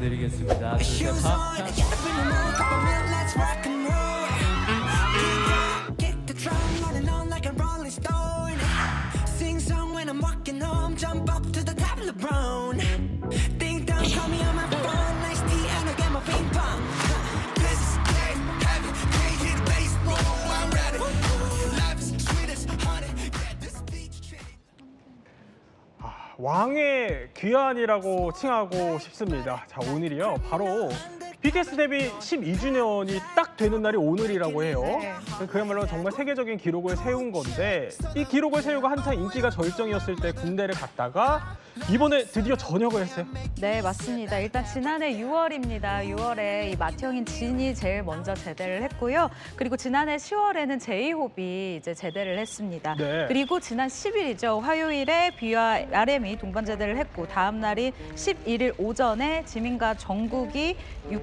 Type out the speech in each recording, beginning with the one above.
인사드리겠습니다. 둘, 셋, Shoes 왕의 귀환이라고 칭하고 싶습니다. 자, 오늘이요. 바로 BTS 데뷔 12주년이 딱 되는 날이 오늘이라고 해요. 그야말로 정말 세계적인 기록을 세운 건데 이 기록을 세우고 한창 인기가 절정이었을 때 군대를 갔다가 이번에 드디어 전역을 했어요. 네, 맞습니다. 일단 지난해 6월입니다. 6월에 이 맏형인 진이 제일 먼저 제대를 했고요. 그리고 지난해 10월에는 제이홉이 이제 제대를 했습니다. 네. 그리고 지난 10일이죠. 화요일에 비와 RM이 동반 제대를 했고 다음 날인 11일 오전에 지민과 정국이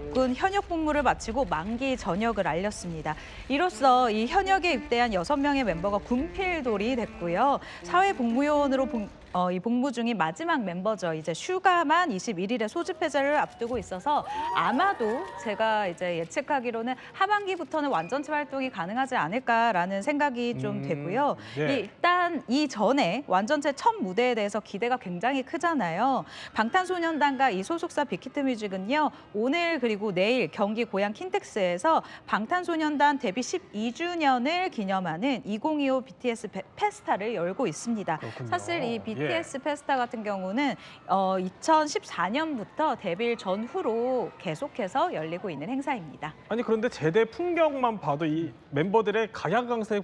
육군 현역 복무를 마치고 만기 전역을 알렸습니다. 이로써 이 현역에 입대한 여섯 명의 멤버가 군필돌이 됐고요. 사회복무요원으로 복- 어, 이 복무 중인 마지막 멤버죠. 이제 슈가만 21일에 소집 해제를 앞두고 있어서 아마도 제가 이제 예측하기로는 하반기부터는 완전체 활동이 가능하지 않을까라는 생각이 좀 음, 되고요. 네. 이 일단 이 전에 완전체 첫 무대에 대해서 기대가 굉장히 크잖아요. 방탄소년단과 이 소속사 빅히트 뮤직은요 오늘 그리고 내일 경기 고향 킨텍스에서 방탄소년단 데뷔 12주년을 기념하는 2025 BTS 페- 페스타를 열고 있습니다. 그렇군요. 사실 이 예. BTS 페스타 같은 경우는 어, 2014년부터 데뷔 전후로 계속해서 열리고 있는 행사입니다. 아니 그런데 제대 풍경만 봐도 이 멤버들의 각양각색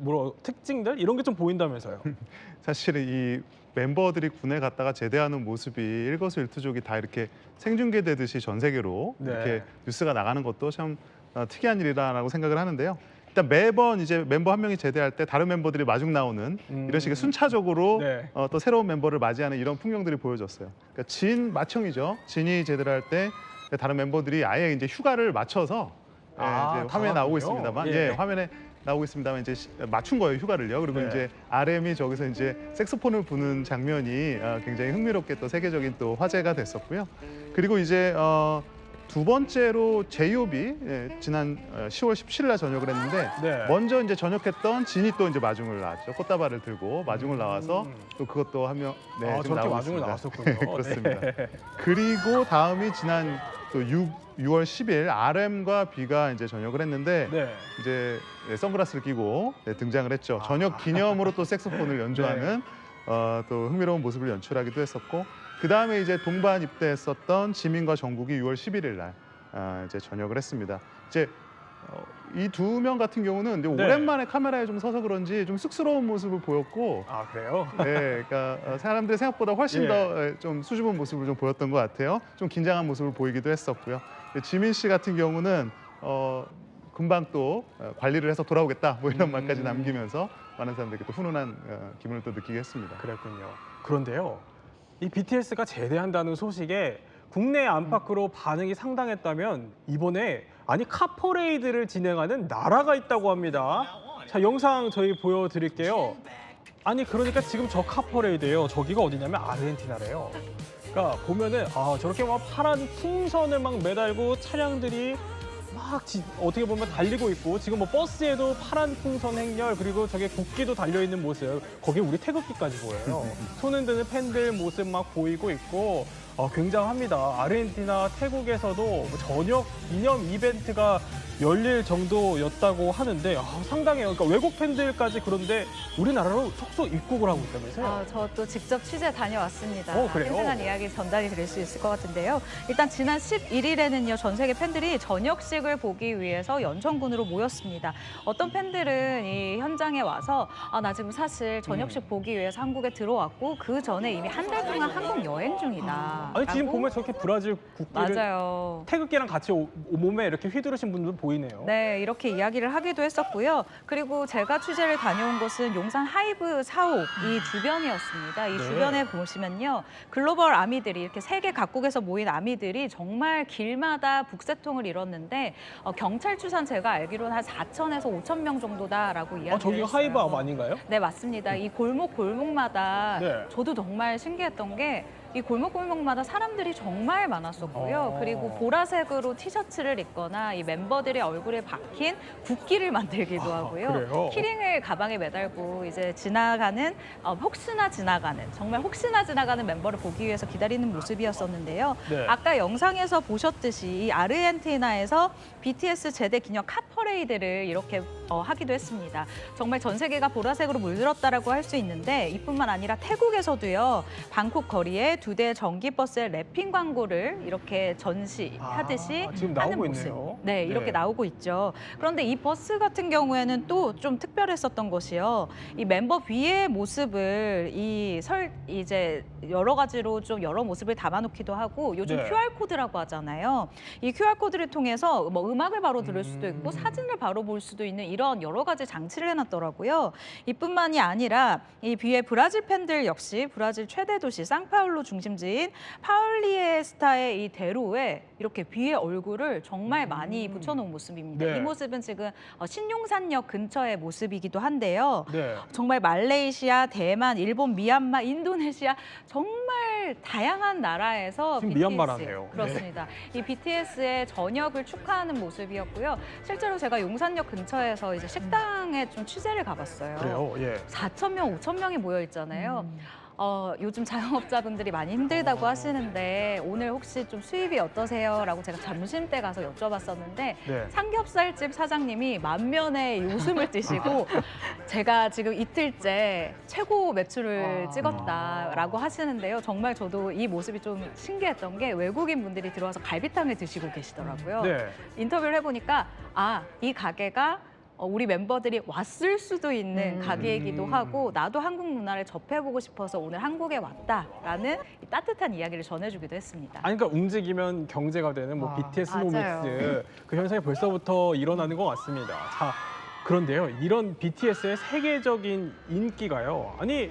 뭐 특징들 이런 게 좀 보인다면서요. 사실은 이 멤버들이 군에 갔다가 제대하는 모습이 일거수일투족이 다 이렇게 생중계되듯이 전 세계로 네. 이렇게 뉴스가 나가는 것도 참 어, 특이한 일이라고 생각을 하는데요. 일단 매번 이제 멤버 한 명이 제대할 때 다른 멤버들이 마중 나오는 음. 이런 식의 순차적으로 네. 어, 또 새로운 멤버를 맞이하는 이런 풍경들이 보여졌어요. 그러니까 진 마청이죠. 진이 제대를 할때 다른 멤버들이 아예 이제 휴가를 맞춰서 예, 아, 이제 화면에 나오고. 있습니다만, 예. 예, 화면에 나오고 있습니다만 이제 시- 맞춘 거예요 휴가를요. 그리고 네. 이제 RM이 저기서 이제 색소폰을 부는 장면이 어, 굉장히 흥미롭게 또 세계적인 또 화제가 됐었고요. 그리고 이제 어, 두 번째로 제이홉이 예, 지난 어, 10월 17일 날 전역을 했는데 네. 먼저 이제 전역했던 진이 또 이제 마중을 나왔죠. 꽃다발을 들고 마중을 나와서 음. 또 그것도 하며 네, 아, 지금 저렇게 나오고 마중을 있습니다. 나왔었군요. 그렇습니다. 네. 그리고 다음이 지난 또 6, 6월 10일 RM과 B가 이제 전역을 했는데 네. 이제 네, 선글라스를 끼고 네, 등장을 했죠. 아. 저녁 기념으로 또 색소폰을 연주하는 네. 어, 또 흥미로운 모습을 연출하기도 했었고 그 다음에 이제 동반 입대했었던 지민과 정국이 6월 11일 날 아, 이제 전역을 했습니다. 이제 이두 명 같은 경우는 네. 오랜만에 카메라에 좀 서서 그런지 좀 쑥스러운 모습을 보였고 아 그래요? 네, 그러니까 어, 사람들이 생각보다 훨씬 예. 더좀 수줍은 모습을 좀 보였던 것 같아요. 좀 긴장한 모습을 보이기도 했었고요. 지민 씨 같은 경우는 어, 금방 또 어, 관리를 해서 돌아오겠다 뭐 이런 음. 말까지 남기면서 많은 사람들에게 또 훈훈한 어, 기분을 또 느끼게 했습니다. 그랬군요. 그런데요, 이 BTS가 제대한다는 소식에 국내 안팎으로 반응이 상당했다면 이번에 아니 카퍼레이드를 진행하는 나라가 있다고 합니다. 자 영상 저희 보여드릴게요. 아니 그러니까 지금 저 카퍼레이드예요. 저기가 어디냐면 아르헨티나래요. 그러니까 보면은 아 저렇게 막 파란 풍선을 막 매달고 차량들이 막 지- 어떻게 보면 달리고 있고 지금 뭐 버스에도 파란 풍선 행렬 그리고 저게 국기도 달려 있는 모습 거기에 우리 태극기까지 보여요. 손 흔드는 팬들 모습 막 보이고 있고 어, 굉장합니다. 아르헨티나 태국에서도 뭐 저녁 기념 이벤트가 열릴 정도였다고 하는데 아, 상당해요. 그러니까 외국 팬들까지 그런데 우리나라로 속속 입국을 하고 있다면서요. 아, 저 또 직접 취재 다녀왔습니다. 어, 그래요? 생생한 이야기 전달이 될수 있을 것 같은데요. 일단 지난 11일에는요, 전 세계 팬들이 저녁식을 보기 위해서 연천군으로 모였습니다. 어떤 팬들은 이 현장에 와서 아, 나 지금 사실 저녁식 보기 위해서 한국에 들어왔고 그 전에 이미 한 달 동안 한국 여행 중이다. 있다. 아니 지금? 보면 저렇게 브라질 국기를 맞아요. 태극기랑 같이 오- 몸에 이렇게 휘두르신 분들 보이네요. 네, 이렇게 이야기를 하기도 했었고요. 그리고 제가 취재를 다녀온 곳은 용산 하이브 사옥 이 주변이었습니다. 이 네. 주변에 보시면요. 글로벌 아미들이 이렇게 세계 각국에서 모인 아미들이 정말 길마다 북새통을 이뤘는데 어, 경찰 추산 제가 알기로는 한 4천에서 5천 명 정도다라고 이야기를 아 했어요. 하이브 암 아닌가요? 네, 맞습니다. 이 골목 골목마다 네. 저도 정말 신기했던 게 이 골목 골목마다 사람들이 정말 많았었고요. 어. 그리고 보라색으로 티셔츠를 입거나 이 멤버들의 얼굴에 박힌 국기를 만들기도 아, 하고요. 키링을 가방에 매달고 이제 지나가는 어, 혹시나 지나가는 정말 혹시나 지나가는 멤버를 보기 위해서 기다리는 모습이었었는데요. 네. 아까 영상에서 보셨듯이 이 아르헨티나에서 BTS 제대 기념 카 퍼레이드를 이렇게 어, 하기도 했습니다. 정말 전 세계가 보라색으로 물들었다라고 할 수 있는데 이뿐만 아니라 태국에서도요. 방콕 거리에 두 대의 전기버스의 랩핑 광고를 이렇게 전시하듯이 아, 지금 나오고 모습. 있네요. 네, 이렇게 네. 나오고 있죠. 그런데 이 버스 같은 경우에는 또 좀 특별했었던 것이요. 이 멤버 B의 모습을 이 설 이제 여러 가지로 좀 여러 모습을 담아놓기도 하고 요즘 네. QR 코드라고 하잖아요. 이 QR 코드를 통해서 뭐 음악을 바로 들을 수도 있고 음. 사진을 바로 볼 수도 있는 이런 여러 가지 장치를 해놨더라고요. 이뿐만이 아니라 이 B의 브라질 팬들 역시 브라질 최대 도시 상파울루 중심지인 파울리에스타의 이 대로에 이렇게 B의 얼굴을 정말 많이 붙여놓은 모습입니다. 음. 네. 이 모습은 지금 어, 신용산역 근처의 모습이기도 한데요. 네. 정말 말레이시아, 대만, 일본, 미얀마, 인도네시아 정말 다양한 나라에서 지금 BTS 미얀마라네요. 네. 그렇습니다. 이 BTS의 전역을 축하하는 모습이었고요. 실제로 제가 용산역 근처에서 이제 식당에 좀 취재를 가봤어요. 그래요. 예. 4천 명, 5천 명이 모여 있잖아요. 음. 어, 요즘 자영업자분들이 많이 힘들다고 하시는데 오늘 혹시 좀 수입이 어떠세요? 라고 제가 점심 때 가서 여쭤봤었는데 네. 삼겹살집 사장님이 만면에 웃음을 띠시고 제가 지금 이틀째 최고 매출을 아. 찍었다라고 하시는데요. 정말 저도 이 모습이 좀 신기했던 게 외국인 분들이 들어와서 갈비탕을 드시고 계시더라고요. 네. 인터뷰를 해보니까 아, 이 가게가 어, 우리 멤버들이 왔을 수도 있는 가게이기도 음. 하고 나도 한국 문화를 접해보고 싶어서 오늘 한국에 왔다라는 이 따뜻한 이야기를 전해주기도 했습니다. 아니 그러니까 움직이면 경제가 되는 뭐 아, BTS. 노믹스 그 현상이 벌써부터 일어나는 것 같습니다. 자 그런데요 이런 BTS의 세계적인 인기가요 아니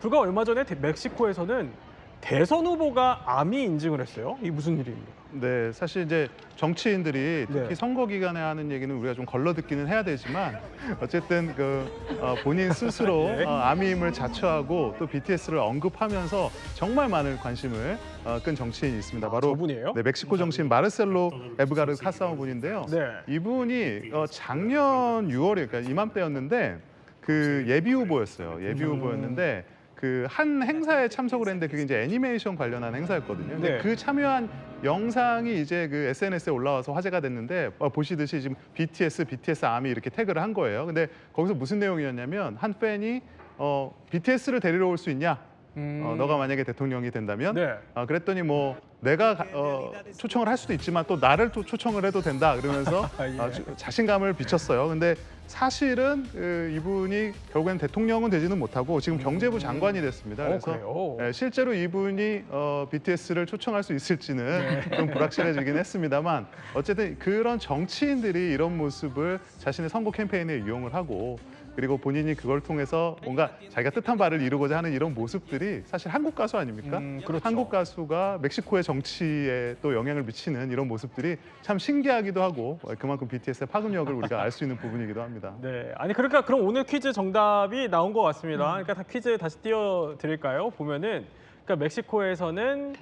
불과 얼마 전에 데- 멕시코에서는 대선 후보가 암이 인증을 했어요. 이 무슨 일입니까? 네, 사실 이제 정치인들이 특히 네. 선거 기간에 하는 얘기는 우리가 좀 걸러 듣기는 해야 되지만 어쨌든 그 어, 본인 스스로 네. 어, 암임을 자처하고 또 BTS를 언급하면서 정말 많은 관심을 어, 끈 정치인이 있습니다. 바로 저분이에요? 네, 멕시코 정치인 마르셀로 에브가르 카사오 분인데요. 네. 이분이 어, 작년 6월에 그러니까 이맘때였는데 그 예비 후보였어요. 예비 음. 후보였는데 그 한 행사에 참석을 했는데 그게 이제 애니메이션 관련한 행사였거든요. 근데 네. 그 참여한 영상이 이제 그 SNS에 올라와서 화제가 됐는데 어, 보시듯이 지금 BTS, BTS 아미 이렇게 태그를 한 거예요. 근데 거기서 무슨 내용이었냐면 한 팬이 어, BTS를 데리러 올 수 있냐? 음. 어, 너가 만약에 대통령이 된다면 네. 아, 그랬더니 뭐 내가 가- 어, 초청을 할 수도 있지만 또 나를 또 초청을 해도 된다 그러면서 예. 아, 주- 자신감을 비쳤어요. 근데 사실은 그, 이분이 결국엔 대통령은 되지는 못하고 지금 경제부 장관이 됐습니다. 어, 그래서 그래요? 예, 실제로 이분이 어, BTS를 초청할 수 있을지는 네. 좀 불확실해지긴 했습니다만 어쨌든 그런 정치인들이 이런 모습을 자신의 선거 캠페인에 이용을 하고 그리고 본인이 그걸 통해서 뭔가 자기가 뜻한 바를 이루고자 하는 이런 모습들이 사실 한국 가수 아닙니까? 음, 그렇죠. 한국 가수가 멕시코의 정치에 또 영향을 미치는 이런 모습들이 참 신기하기도 하고 어, 그만큼 BTS의 파급력을 우리가 알 수 있는 부분이기도 합니다. 네, 아니 그러니까 그럼 오늘 퀴즈 정답이 나온 것 같습니다. 그러니까 다 퀴즈 다시 띄워드릴까요? 보면은 그러니까 멕시코에서는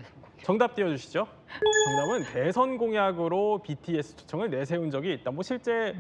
정답 띄워주시죠. 정답은 대선 공약으로 BTS 초청을 내세운 적이 있다. 뭐 실제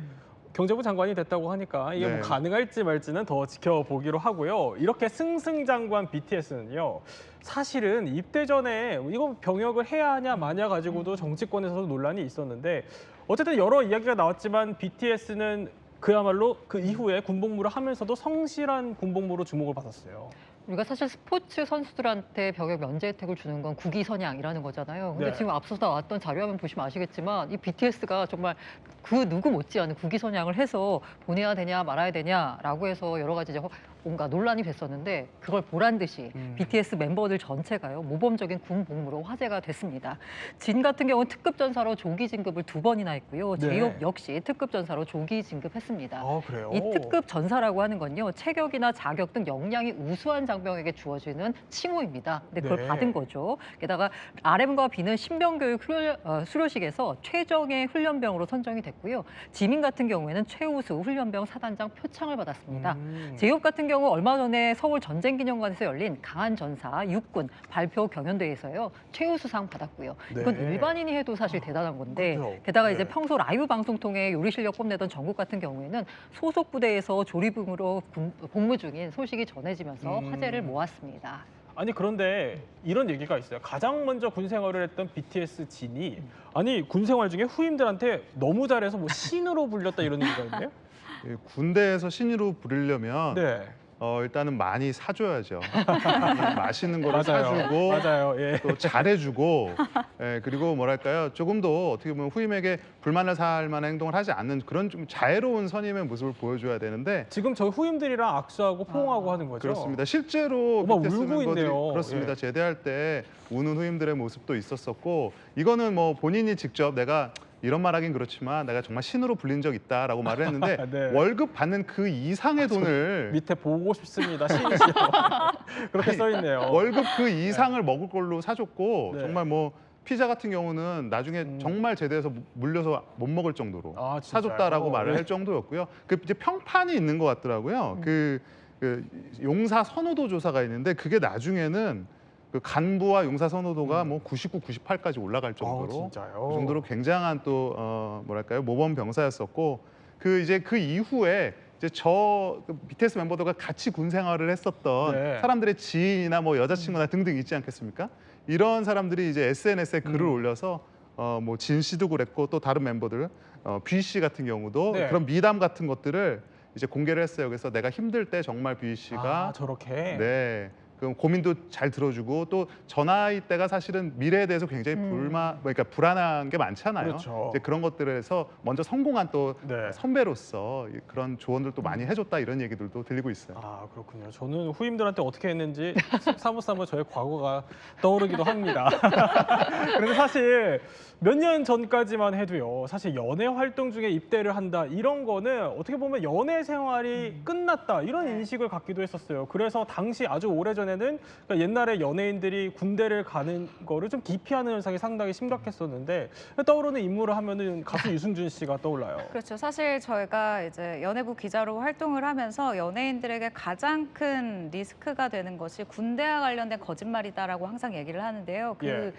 경제부 장관이 됐다고 하니까 이게 네. 뭐 가능할지 말지는 더 지켜보기로 하고요. 이렇게 승승장구한 BTS는요. 사실은 입대 전에 이거 병역을 해야 하냐 마냐 가지고도 정치권에서도 논란이 있었는데 어쨌든 여러 이야기가 나왔지만 BTS는 그야말로 그 이후에 군복무를 하면서도 성실한 군복무로 주목을 받았어요. 우리가 사실 스포츠 선수들한테 병역 면제 혜택을 주는 건 국위 선양이라는 거잖아요. 근데 네. 지금 앞서 나왔던 자료 화면 보시면 아시겠지만 이 BTS가 정말 그 누구 못지않은 국위 선양을 해서 보내야 되냐 말아야 되냐라고 해서 여러 가지 이제 허- 뭔가 논란이 됐었는데 그걸 보란 듯이 음. BTS 멤버들 전체가요 모범적인 군 복무로 화제가 됐습니다. 진 같은 경우는 특급 전사로 조기 진급을 두 번이나 했고요. 네. 제이홉 역시 특급 전사로 조기 진급했습니다. 아? 이 특급 전사라고 하는 건요 체격이나 자격 등 역량이 우수한 장병에게 주어지는 칭호입니다. 근데 그걸 네. 받은 거죠. 게다가 RM과 B는 신병교육 훈련- 어, 수료식에서 최정예 훈련병으로 선정이 됐고요. 지민 같은 경우에는 최우수 훈련병 사단장 표창을 받았습니다. 음. 제이홉 같은 경우 얼마 전에 서울 전쟁기념관에서 열린 강한 전사 육군 발표 경연대회에서요 최우수상 받았고요. 이건 네. 일반인이 해도 사실 대단한 건데 그렇죠. 게다가 이제 네. 평소 라이브 방송 통해 요리 실력 뽐내던 전국 같은 경우에는 소속 부대에서 조리병으로 군- 복무 중인 소식이 전해지면서 음. 화제를 모았습니다. 아니 그런데 이런 얘기가 있어요. 가장 먼저 군 생활을 했던 BTS 진이 아니 군 생활 중에 후임들한테 너무 잘해서 뭐 신으로 불렸다 이런 얘기가 있네요. 이 군대에서 신의로 부르려면 네. 어, 일단은 많이 사줘야죠. 맛있는 거를 사주고 맞아요. 예. 또 잘해주고 예, 그리고 뭐랄까요 조금 더 어떻게 보면 후임에게 불만을 살 만한 행동을 하지 않는 그런 좀 자애로운 선임의 모습을 보여줘야 되는데 지금 저희 후임들이랑 악수하고 포옹하고 하는 거죠. 그렇습니다. 실제로 BTS 울고 있네요. 그렇습니다. 예. 제대할 때 우는 후임들의 모습도 있었었고 이거는 뭐 본인이 직접 내가 이런 말하긴 그렇지만 내가 정말 신으로 불린 적 있다라고 말을 했는데 네. 월급 받는 그 이상의 돈을 밑에 보고 싶습니다. 신이시요. 그렇게 써 있네요. 월급 그 이상을 먹을 걸로 사줬고 네. 정말 뭐 피자 같은 경우는 나중에 음. 정말 제대해서 물려서 못 먹을 정도로 아? 사줬다라고 말을 네. 할 정도였고요. 그 이제 평판이 있는 것 같더라고요. 음. 그, 그 용사 선호도 조사가 있는데 그게 나중에는 그 간부와 용사 선호도가 뭐 99, 98까지 올라갈 아, 정도로 진짜요? 그 정도로 굉장한 또 어, 뭐랄까요 모범 병사였었고 그 이제 그 이후에 이제 저그 BTS 멤버들과 같이 군 생활을 했었던 네. 사람들의 지인이나 뭐 여자친구나 등등 있지 않겠습니까? 이런 사람들이 이제 SNS에 글을 음. 올려서 어, 뭐 진 씨도 그랬고 또 다른 멤버들 어, B 씨 같은 경우도 네. 그런 미담 같은 것들을 이제 공개를 했어요. 그래서 내가 힘들 때 정말 B 씨가 아, 저렇게. 네. 그 고민도 잘 들어주고 또 전화이 때가 사실은 미래에 대해서 굉장히 음. 불만, 그러니까 불안한 게 많잖아요. 그렇죠. 이제 그런 것들에서 먼저 성공한 또 네. 선배로서 이- 그런 조언들도 많이 해줬다 이런 얘기들도 들리고 있어요. 아 그렇군요. 저는 후임들한테 어떻게 했는지 사무사무 저의 과거가 떠오르기도 합니다. 그런데 사실 몇 년 전까지만 해도요. 사실 연애 활동 중에 입대를 한다 이런 거는 어떻게 보면 연애 생활이 끝났다 이런 네. 인식을 갖기도 했었어요. 그래서 당시 아주 오래 전에 는 그러니까 옛날에 연예인들이 군대를 가는 거를 좀 기피하는 현상이 상당히 심각했었는데 떠오르는 인물을 하면은 가수 유승준 씨가 떠올라요. 그렇죠. 사실 저희가 이제 연예부 기자로 활동을 하면서 연예인들에게 가장 큰 리스크가 되는 것이 군대와 관련된 거짓말이다라고 항상 얘기를 하는데요. 그 예.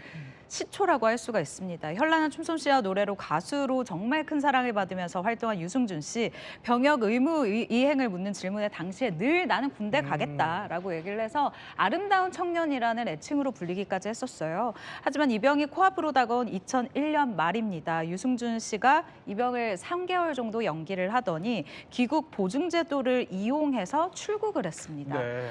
시초라고 할 수가 있습니다. 현란한 춤솜씨와 노래로 가수로 정말 큰 사랑을 받으면서 활동한 유승준 씨 병역 의무 이- 이행을 묻는 질문에 당시에 늘 나는 군대 음. 가겠다라고 얘기를 해서 아름다운 청년이라는 애칭으로 불리기까지 했었어요. 하지만 이 병이 코앞으로 다가온 2001년 말입니다. 유승준 씨가 이 병을 3개월 정도 연기를 하더니 귀국 보증 제도를 이용해서 출국을 했습니다. 네.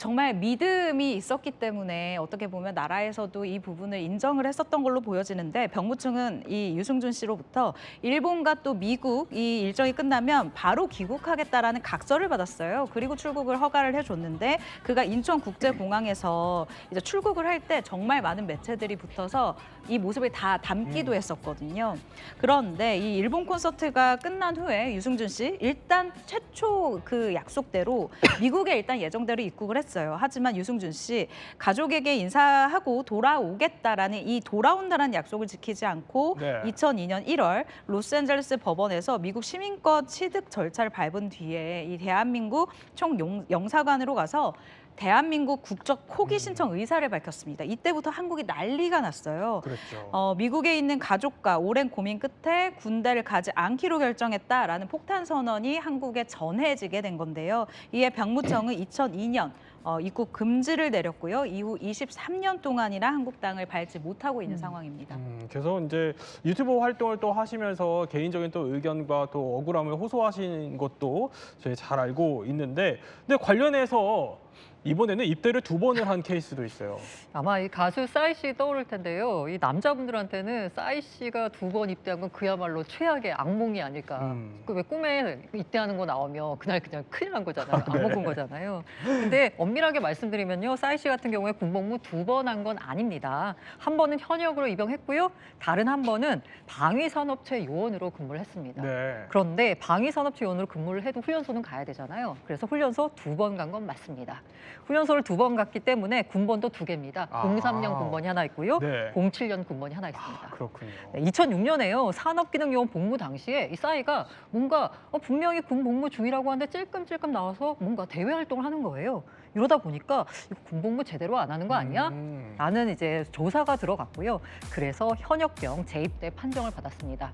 정말 믿음이 있었기 때문에 어떻게 보면 나라에서도 이 부분을 인정을 했었던 걸로 보여지는데 병무청은 이 유승준 씨로부터 일본과 또 미국 이 일정이 끝나면 바로 귀국하겠다라는 각서를 받았어요. 그리고 출국을 허가를 해줬는데 그가 인천국제공항에서 이제 출국을 할 때 정말 많은 매체들이 붙어서 이 모습을 다 담기도 했었거든요. 그런데 이 일본 콘서트가 끝난 후에 유승준 씨 일단 최초 그 약속대로 미국에 일단 예정대로 입국을 했 어요. 하지만 유승준 씨 가족에게 인사하고 돌아오겠다라는 이 돌아온다라는 약속을 지키지 않고 네. 2002년 1월 로스앤젤레스 법원에서 미국 시민권 취득 절차를 밟은 뒤에 이 대한민국 총영사관으로 가서 대한민국 국적 포기 신청 의사를 밝혔습니다. 이때부터 한국이 난리가 났어요. 그랬죠. 어, 미국에 있는 가족과 오랜 고민 끝에 군대를 가지 않기로 결정했다라는 폭탄 선언이 한국에 전해지게 된 건데요. 이에 병무청은 2002년 어, 입국 금지를 내렸고요. 이후 23년 동안이나 한국 땅을 밟지 못하고 있는 상황입니다. 음, 그래서 이제 유튜브 활동을 또 하시면서 개인적인 또 의견과 또 억울함을 호소하신 것도 저희 잘 알고 있는데, 근데 관련해서 이번에는 입대를 두 번을 한 케이스도 있어요. 아마 이 가수 싸이 씨 떠오를 텐데요. 이 남자분들한테는 싸이 씨가 두 번 입대한 건 그야말로 최악의 악몽이 아닐까. 음. 그왜 꿈에 입대하는 거 나오면 그날 그냥 큰일 난 거잖아요. 안 네. 먹은 거잖아요. 근데 엄밀하게 말씀드리면요. 싸이 씨 같은 경우에 군복무 두 번 한 건 아닙니다. 한 번은 현역으로 입영했고요. 다른 한 번은 방위산업체 요원으로 근무를 했습니다. 네. 그런데 방위산업체 요원으로 근무를 해도 훈련소는 가야 되잖아요. 그래서 훈련소 두 번 간 건 맞습니다. 훈련소를 두 번 갔기 때문에 군번도 두 개입니다. 아. 03년 군번이 하나 있고요. 네. 07년 군번이 하나 있습니다. 아, 그렇군요. 네, 2006년에요. 산업기능요원 복무 당시에 이 싸이가 뭔가 어, 분명히 군 복무 중이라고 하는데 찔끔찔끔 나와서 뭔가 대외 활동을 하는 거예요. 이러다 보니까 이거 군 복무 제대로 안 하는 거 아니야? 음. 라는 이제 조사가 들어갔고요. 그래서 현역병 재입대 판정을 받았습니다.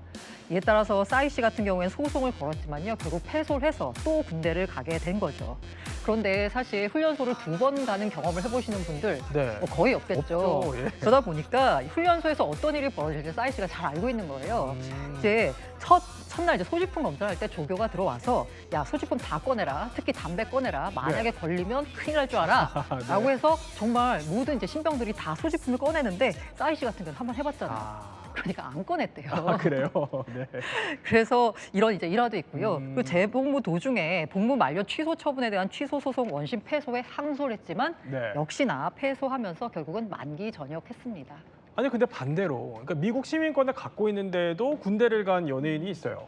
이에 따라서 싸이 씨 같은 경우에는 소송을 걸었지만요. 결국 패소를 해서 또 군대를 가게 된 거죠. 그런데 사실 훈련소를 두 번 가는 경험을 해보시는 분들 네. 뭐 거의 없겠죠. 없죠. 예. 그러다 보니까 훈련소에서 어떤 일이 벌어질지 싸이 씨가 잘 알고 있는 거예요. 음. 이제 첫 첫날 이제 소지품 검사할 때 조교가 들어와서 야 소지품 다 꺼내라 특히 담배 꺼내라 만약에 걸리면 큰일 날 줄 알아 네. 라고 해서 정말 모든 이제 신병들이 다 소지품을 꺼내는데 싸이 씨 같은 경우는 한번 해봤잖아요 아, 그러니까 안 꺼냈대요 아, 그래요? 네. 그래서 이런 이제 일화도 있고요 음. 그리고 재복무 도중에 복무 만료 취소 처분에 대한 취소 소송 원심 패소에 항소를 했지만 네. 역시나 패소하면서 결국은 만기 전역했습니다 아니 근데 반대로 그러니까 미국 시민권을 갖고 있는데도 군대를 간 연예인이 있어요.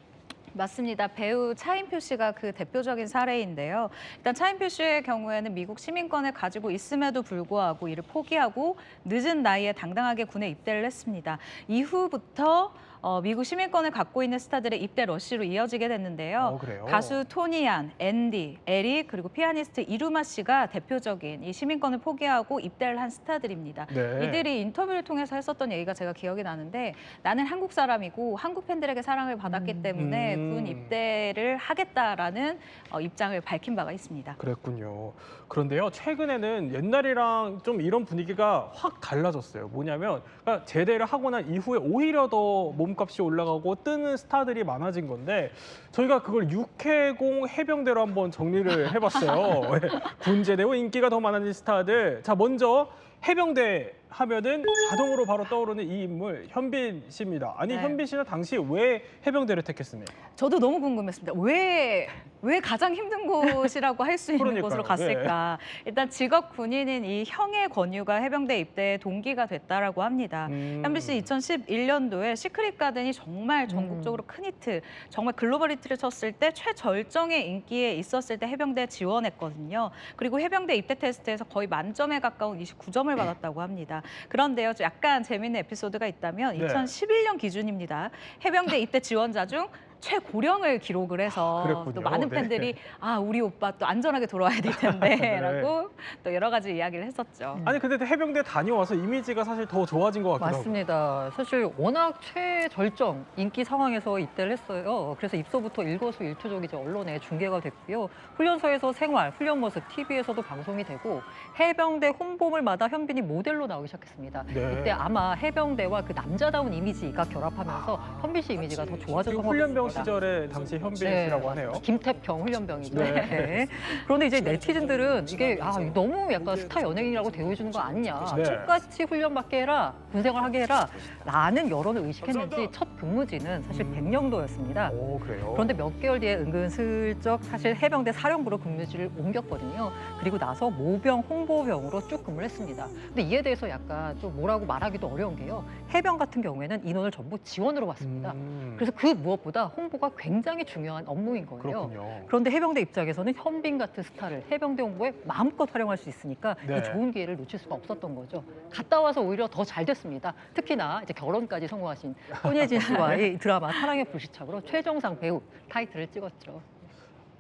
맞습니다. 배우 차인표 씨가 그 대표적인 사례인데요. 일단 차인표 씨의 경우에는 미국 시민권을 가지고 있음에도 불구하고 이를 포기하고 늦은 나이에 당당하게 군에 입대를 했습니다. 이후부터 어, 미국 시민권을 갖고 있는 스타들의 입대 러쉬로 이어지게 됐는데요. 어? 가수 토니안, 앤디, 에릭 그리고 피아니스트 이루마 씨가 대표적인 이 시민권을 포기하고 입대를 한 스타들입니다. 네. 이들이 인터뷰를 통해서 했었던 얘기가 제가 기억이 나는데 나는 한국 사람이고 한국 팬들에게 사랑을 받았기 때문에 음. 군 입대를 하겠다라는 어, 입장을 밝힌 바가 있습니다. 그랬군요. 그런데요, 최근에는 옛날이랑 좀 이런 분위기가 확 달라졌어요. 뭐냐면, 그러니까 제대를 하고 난 이후에 오히려 더몸 값이 올라가고 뜨는 스타들이 많아진 건데, 저희가 그걸 육해공 해병대로 한번 정리를 해봤어요. 네, 군 제대 후 인기가 더 많아진 스타들. 자, 먼저 해병대 하면은 자동으로 바로 떠오르는 이 인물 현빈 씨입니다. 아니 네. 현빈 씨는 당시 왜 해병대를 택했습니까? 저도 너무 궁금했습니다. 왜, 왜 가장 힘든 곳이라고 할 수 있는. 곳으로 갔을까? 일단 직업 군인인 이 형의 권유가 해병대 입대의 동기가 됐다라고 합니다. 음. 현빈 씨 2011년도에 시크릿 가든이 정말 전국적으로 큰 히트, 정말 글로벌 히트를 쳤을 때 최절정의 인기에 있었을 때 해병대에 지원했거든요. 그리고 해병대 입대 테스트에서 거의 만점에 가까운 29점을 받았다고 합니다. 그런데요, 좀 약간 재밌는 에피소드가 있다면 네. 2011년 기준입니다. 해병대 입대 지원자 중 최고령을 기록을 해서 아. 또 많은 네. 팬들이 아 우리 오빠 또 안전하게 돌아와야 될 텐데라고 또 여러 가지 이야기를 했었죠. 아니 근데 해병대 다녀와서 이미지가 사실 더 좋아진 것 같기도. 맞습니다. 사실 워낙 최절정 인기 상황에서 입대를 했어요. 그래서 입소부터 일거수 일투족 이제 언론에 중계가 됐고요. 훈련소에서 생활, 훈련 모습, TV에서도 방송이 되고 해병대 홍보물마다 현빈이 모델로 나오기 시작했습니다. 네. 이때 아마 해병대와 그 남자다운 이미지가 결합하면서 아, 현빈 씨 이미지가 더 좋아졌던 것 훈련병 같습니다. 시절에 당시 현빈 네, 하네요. 김태평 훈련병이죠. 네. 네. 그런데 이제 네티즌들은 이게 아 너무 약간 스타 연예인이라고 대우해주는 거 아니냐. 네. 똑같이 훈련받게 해라, 군생활 하게 해라. 라는 여론을 의식했는지 첫 근무지는 사실 음. 백령도였습니다. 오 그래요. 그런데 몇 개월 뒤에 은근슬쩍 사실 해병대 사령부로 근무지를 옮겼거든요. 그리고 나서 모병 홍보병으로 쭉 근무를 했습니다. 근데 이에 대해서 약간 좀 뭐라고 말하기도 어려운 게요. 해병 같은 경우에는 인원을 전부 지원으로 받습니다. 음, 그래서 그 무엇보다 홍보가 굉장히 중요한 업무인 거예요. 그렇군요. 그런데 해병대 입장에서는 현빈 같은 스타를 해병대 홍보에 마음껏 활용할 수 있으니까 네. 이 좋은 기회를 놓칠 수가 없었던 거죠. 갔다 와서 오히려 더 잘 됐습니다. 특히나 이제 결혼까지 성공하신 손예진 씨와의 드라마 사랑의 불시착으로 최정상 배우 타이틀을 찍었죠.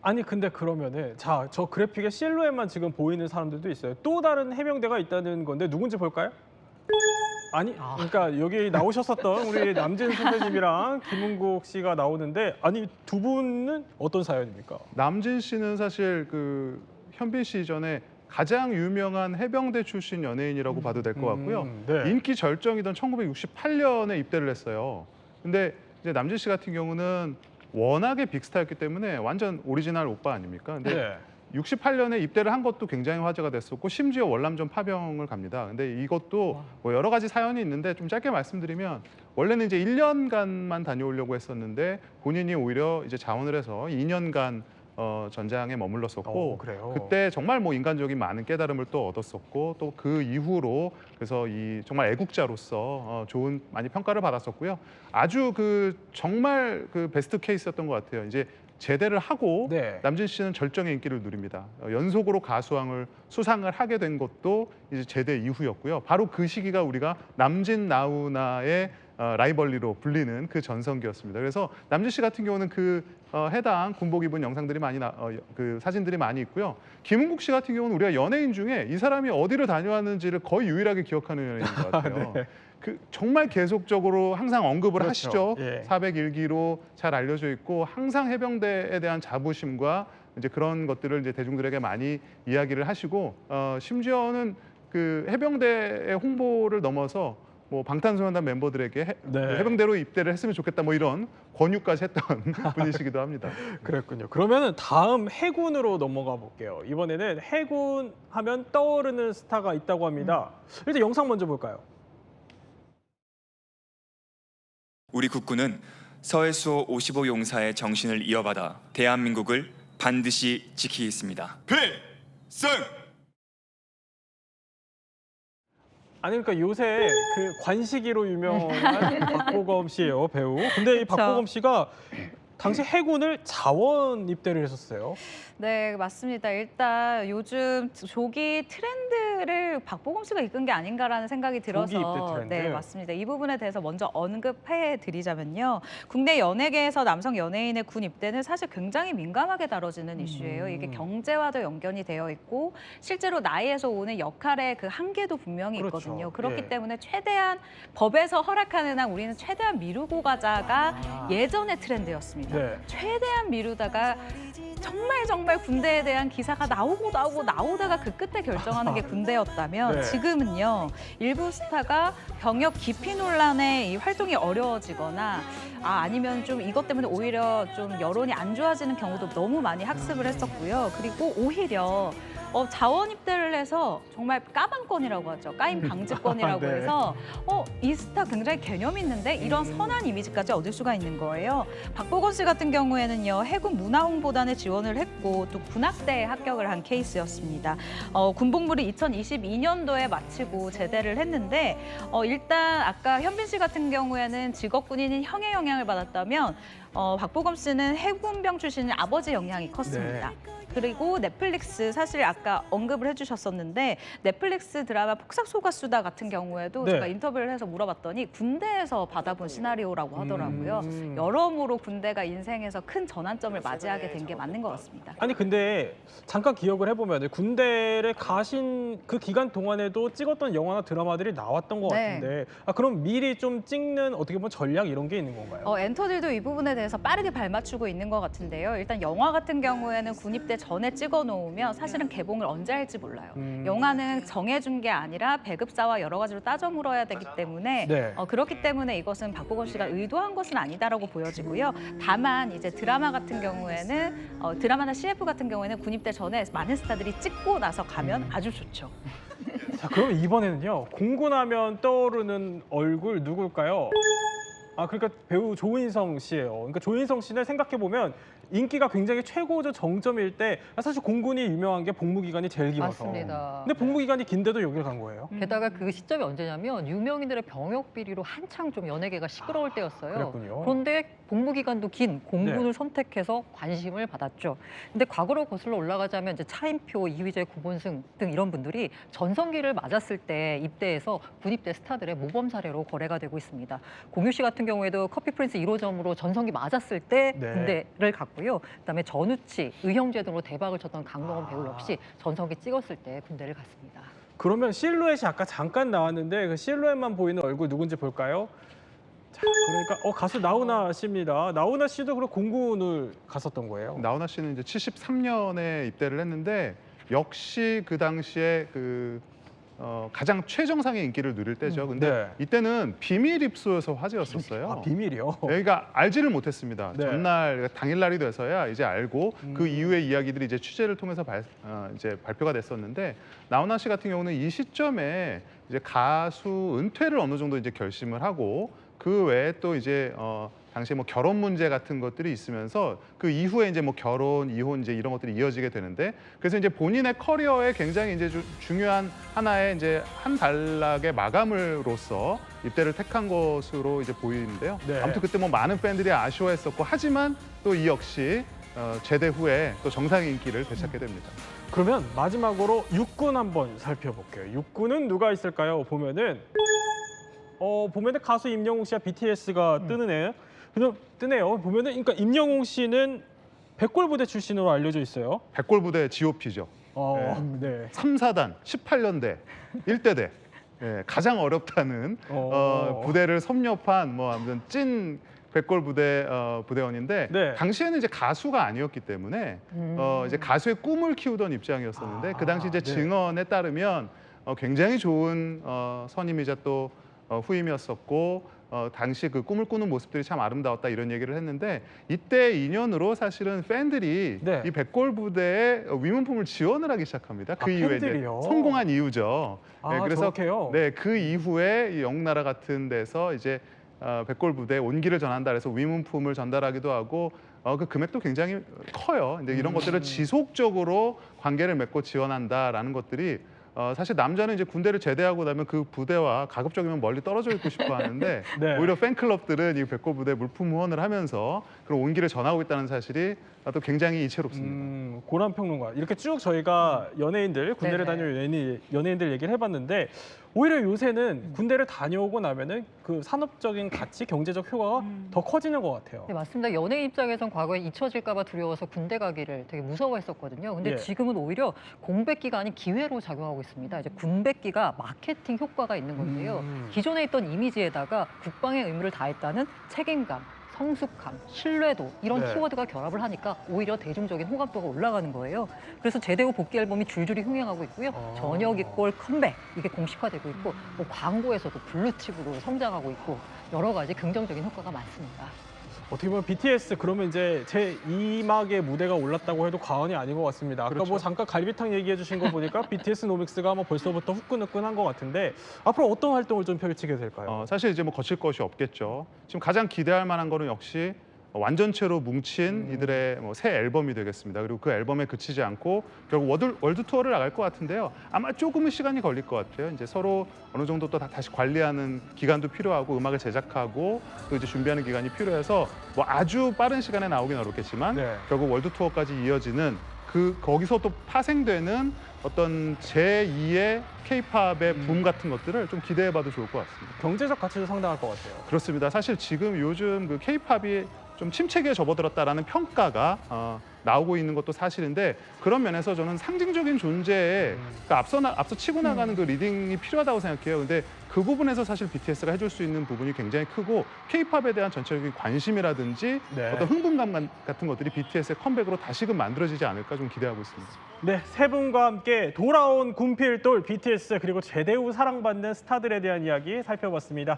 아니 근데 그러면은 자 저 그래픽의 실루엣만 지금 보이는 사람들도 있어요. 또 다른 해병대가 있다는 건데 누군지 볼까요? 아니 아. 그러니까 여기 나오셨었던 우리 남진 선배님이랑 김은국 씨가 나오는데 아니 두 분은 어떤 사연입니까? 남진 씨는 사실 그 현빈 씨 이전에 가장 유명한 해병대 출신 연예인이라고 봐도 될 것 같고요. 음, 네. 인기 절정이던 1968년에 입대를 했어요. 근데 이제 남진 씨 같은 경우는 워낙에 빅스타였기 때문에 완전 오리지널 오빠 아닙니까? 근데 네. 68년에 입대를 한 것도 굉장히 화제가 됐었고 심지어 월남전 파병을 갑니다. 근데 이것도 뭐 여러 가지 사연이 있는데 좀 짧게 말씀드리면 원래는 이제 1년간만 다녀오려고 했었는데 본인이 오히려 이제 자원을 해서 2년간 어, 전장에 머물렀었고 어, 그래요? 그때 정말 뭐 인간적인 많은 깨달음을 또 얻었었고 또 그 이후로 그래서 이 정말 애국자로서 어, 좋은 많이 평가를 받았었고요. 아주 그 정말 그 베스트 케이스였던 것 같아요. 이제 제대를 하고 네. 남진 씨는 절정의 인기를 누립니다. 어, 연속으로 가수왕을 수상을 하게 된 것도 이제 제대 이후였고요. 바로 그 시기가 우리가 남진 나훈아의 어, 라이벌리로 불리는 그 전성기였습니다. 그래서 남진 씨 같은 경우는 그 어, 해당 군복 입은 영상들이 많이 나, 어, 그 사진들이 많이 있고요. 김은국 씨 같은 경우는 우리가 연예인 중에 이 사람이 어디를 다녀왔는지를 거의 유일하게 기억하는 연예인인 것 같아요. 그 정말 계속적으로 항상 언급을 그렇죠. 하시죠. 예. 401기로 잘 알려져 있고 항상 해병대에 대한 자부심과 이제 그런 것들을 이제 대중들에게 많이 이야기를 하시고 어, 심지어는 그 해병대의 홍보를 넘어서 뭐 방탄소년단 멤버들에게 해, 네. 해병대로 입대를 했으면 좋겠다 뭐 이런 권유까지 했던 분이시기도 합니다. 그랬군요. 그러면은 다음 해군으로 넘어가 볼게요. 이번에는 해군 하면 떠오르는 스타가 있다고 합니다. 일단 영상 먼저 볼까요? 우리 국군은 서해수호 55 용사의 정신을 이어받아 대한민국을 반드시 지키겠습니다. 필승! 아니 그러니까 요새 그 관식이로 유명한 박보검 씨예요 배우. 근데 이. 박보검 씨가 당시 해군을 자원 입대를 했었어요. 네, 맞습니다. 일단 요즘 조기 트렌드를 박보검 씨가 이끈 게 아닌가라는 생각이 들어서 조기 입대 트렌드. 네, 맞습니다. 이 부분에 대해서 먼저 언급해 드리자면요. 국내 연예계에서 남성 연예인의 군 입대는 사실 굉장히 민감하게 다뤄지는 이슈예요. 이게 경제와도 연관이 되어 있고 실제로 나이에서 오는 역할의 그 한계도 분명히 그렇죠. 있거든요. 그렇기 예. 때문에 최대한 법에서 허락하는 한 우리는 최대한 미루고 가자가 예전의 트렌드였습니다. 네. 최대한 미루다가 정말 정말 군대에 대한 기사가 나오고 나오고 나오다가 그 끝에 결정하는 게 군대였다면 네. 지금은요 일부 스타가 병역 기피 논란에 이 활동이 어려워지거나 아 아니면 좀 이것 때문에 오히려 좀 여론이 안 좋아지는 경우도 너무 많이 학습을 했었고요 그리고 오히려 어, 자원 입대를 해서 정말 까방권이라고 하죠. 까임 방지권이라고 네. 해서 어, 이 스타 굉장히 개념 있는데 이런 선한 이미지까지 얻을 수가 있는 거예요. 박보건 씨 같은 경우에는요 해군 문화 홍보단에 지원을 했고 또 군악대에 합격을 한 케이스였습니다. 어, 군복무를 2022년도에 마치고 제대를 했는데 어, 일단 아까 현빈 씨 같은 경우에는 직업 군인인 형의 영향을 받았다면 어, 박보검 씨는 해군병 출신인 아버지 영향이 컸습니다. 그리고 넷플릭스 사실 아까 언급을 해주셨었는데 넷플릭스 드라마 폭삭 속았수다 같은 경우에도 네. 제가 인터뷰를 해서 물어봤더니 군대에서 받아본 시나리오라고 하더라고요. 음. 여러모로 군대가 인생에서 큰 전환점을 맞이하게 된 게 맞는 것 같습니다. 아니 근데 잠깐 기억을 해보면 군대를 가신 그 기간 동안에도 찍었던 영화나 드라마들이 나왔던 것 네. 같은데 아, 그럼 미리 좀 찍는 어떻게 보면 전략 이런 게 있는 건가요? 어, 엔터들도 이 부분에 대해서 빠르게 발맞추고 있는 것 같은데요. 일단 영화 같은 경우에는 군입대 전에 찍어 놓으면 사실은 개봉을 언제 할지 몰라요. 음. 영화는 정해준 게 아니라 배급사와 여러 가지로 따져 물어야 되기 때문에 네. 어, 그렇기 때문에 이것은 박보건 씨가 의도한 것은 아니다라고 보여지고요. 다만 이제 드라마 같은 경우에는 어, 드라마나 CF 같은 경우에는 군입대 전에 많은 스타들이 찍고 나서 가면 음. 아주 좋죠. 자 그럼 이번에는요 공군하면 떠오르는 얼굴 누굴까요? 아 그러니까 배우 조인성 씨예요. 그러니까 조인성 씨는 생각해 보면 인기가 굉장히 최고조 정점일 때 사실 공군이 유명한 게 복무 기간이 제일 길어서. 맞습니다. 근데 복무 기간이 긴데도 여기를 간 거예요. 게다가 그 시점이 언제냐면 유명인들의 병역 비리로 한창 좀 연예계가 시끄러울 때였어요. 그랬군요. 그런데 복무 기간도 긴 공군을 선택해서 관심을 받았죠. 근데 과거로 거슬러 올라가자면 이제 차인표, 이휘재, 구본승 등 이런 분들이 전성기를 맞았을 때 입대해서 군입대 스타들의 모범 사례로 거래가 되고 있습니다. 공유 씨 같은 경우에도 커피 프린스 1호점으로 전성기 맞았을 때 네. 군대를 갔고 요. 그다음에 전우치, 의형제 등으로 대박을 쳤던 강동원 아. 배우 역시 전성기 찍었을 때 군대를 갔습니다. 그러면 실루엣이 아까 잠깐 나왔는데 그 실루엣만 보이는 얼굴 누군지 볼까요? 자, 그러니까 어 가수 나훈아 씨입니다. 나훈아 씨도 그럼 공군을 갔었던 거예요. 나훈아 씨는 이제 73년에 입대를 했는데 역시 그 당시에 그 어, 가장 최정상의 인기를 누릴 때죠. 근데 네. 이때는 비밀 입소여서 화제였었어요. 아, 비밀이요. 여기가 알지를 못했습니다. 네. 전날 그러니까 당일날이 돼서야 이제 알고 음. 그 이후의 이야기들이 이제 취재를 통해서 발, 어, 이제 발표가 됐었는데 나훈아 씨 같은 경우는 이 시점에 이제 가수 은퇴를 어느 정도 이제 결심을 하고 그 외에 또 이제 어, 당시에 뭐 결혼 문제 같은 것들이 있으면서 그 이후에 이제 뭐 결혼, 이혼 이제 이런 것들이 이어지게 되는데 그래서 이제 본인의 커리어에 굉장히 이제 주- 중요한 하나의 이제 한 단락의 마감으로서 입대를 택한 것으로 이제 보이는데요. 네. 아무튼 그때 뭐 많은 팬들이 아쉬워했었고 하지만 또 이 역시 어, 제대 후에 또 정상의 인기를 되찾게 됩니다. 그러면 마지막으로 육군 한번 살펴볼게요. 육군은 누가 있을까요? 보면은 어 보면은 가수 임영웅 씨와 BTS가 뜨느네요. 그냥 뜨네요. 보면은 그러니까 임영웅 씨는 백골 부대 출신으로 알려져 있어요. 백골 부대 GOP죠. 어, 네. 3, 4단, 18년대, 1대대. 예, 가장 어렵다는 어. 어, 부대를 섭렵한 뭐 아무튼 찐 백골 부대 어, 부대원인데 네. 당시에는 이제 가수가 아니었기 때문에 음. 어, 이제 가수의 꿈을 키우던 입장이었었는데 아, 그 당시 이제 네. 증언에 따르면 어, 굉장히 좋은 어, 선임이자 또 어, 후임이었었고 어, 당시 그 꿈을 꾸는 모습들이 참 아름다웠다 이런 얘기를 했는데 이때 인연으로 사실은 팬들이 네. 이 백골 부대에 위문품을 지원을 하기 시작합니다. 그 아, 이후에 이제? 성공한 이유죠. 아, 네, 그래서 저렇게요? 네, 그 이후에 이 영나라 같은 데서 이제 어, 백골 부대 온기를 전한다 그래서 위문품을 전달하기도 하고 어, 그 금액도 굉장히 커요. 근데 이런 음. 것들을 지속적으로 관계를 맺고 지원한다라는 것들이 어, 사실 남자는 이제 군대를 제대하고 나면 그 부대와 가급적이면 멀리 떨어져 있고 싶어 하는데 네. 오히려 팬클럽들은 이 백골 부대 물품 후원을 하면서 그런 온기를 전하고 있다는 사실이 또 굉장히 이채롭습니다. 음, 고란 평론가 이렇게 쭉 저희가 연예인들 군대를 네네. 다녀온 연예인, 연예인들 얘기를 해봤는데 오히려 요새는 군대를 다녀오고 나면은 그 산업적인 가치, 경제적 효과가 더 커지는 것 같아요. 네, 맞습니다. 연예인 입장에선 과거에 잊혀질까봐 두려워서 군대 가기를 되게 무서워했었거든요. 근데 예. 지금은 오히려 공백기가 아닌 기회로 작용하고 있습니다. 이제 군백기가 마케팅 효과가 있는 건데요. 음. 기존에 있던 이미지에다가 국방의 의무를 다했다는 책임감, 성숙함, 신뢰도 이런 네. 키워드가 결합을 하니까 오히려 대중적인 호감도가 올라가는 거예요. 그래서 제대 후 복귀 앨범이 줄줄이 흥행하고 있고요. 아. 저녁이 꼴 컴백 이게 공식화되고 있고 뭐 광고에서도 블루칩으로 성장하고 있고 여러 가지 긍정적인 효과가 많습니다. 어떻게 보면 BTS 그러면 이제 제 2막의 무대가 올랐다고 해도 과언이 아닌 것 같습니다. 아까 그렇죠. 뭐 잠깐 갈비탕 얘기해 주신 거 보니까 BTS 노믹스가 뭐 벌써부터 후끈후끈한 것 같은데 앞으로 어떤 활동을 좀 펼치게 될까요? 어, 사실 이제 뭐 거칠 것이 없겠죠. 지금 가장 기대할 만한 거는 역시 완전체로 뭉친 음. 이들의 뭐 새 앨범이 되겠습니다. 그리고 그 앨범에 그치지 않고 결국 월드, 월드 투어를 나갈 것 같은데요. 아마 조금은 시간이 걸릴 것 같아요. 이제 서로 어느 정도 또 다, 다시 관리하는 기간도 필요하고 음악을 제작하고 또 이제 준비하는 기간이 필요해서 뭐 아주 빠른 시간에 나오긴 어렵겠지만 네. 결국 월드 투어까지 이어지는 그 거기서 또 파생되는 어떤 제2의 케이팝의 음. 붐 같은 것들을 좀 기대해봐도 좋을 것 같습니다. 경제적 가치도 상당할 것 같아요. 그렇습니다. 사실 지금 요즘 그 케이팝이 좀 침체기에 접어들었다라는 평가가 어, 나오고 있는 것도 사실인데 그런 면에서 저는 상징적인 존재에 그 앞서 나, 앞서 치고 나가는 그 리딩이 필요하다고 생각해요. 근데 그 부분에서 사실 BTS가 해줄 수 있는 부분이 굉장히 크고 케이팝에 대한 전체적인 관심이라든지 네. 어떤 흥분감 간- 같은 것들이 BTS의 컴백으로 다시금 만들어지지 않을까 좀 기대하고 있습니다. 네, 세 분과 함께 돌아온 군필돌 BTS 그리고 제대 후 사랑받는 스타들에 대한 이야기 살펴봤습니다.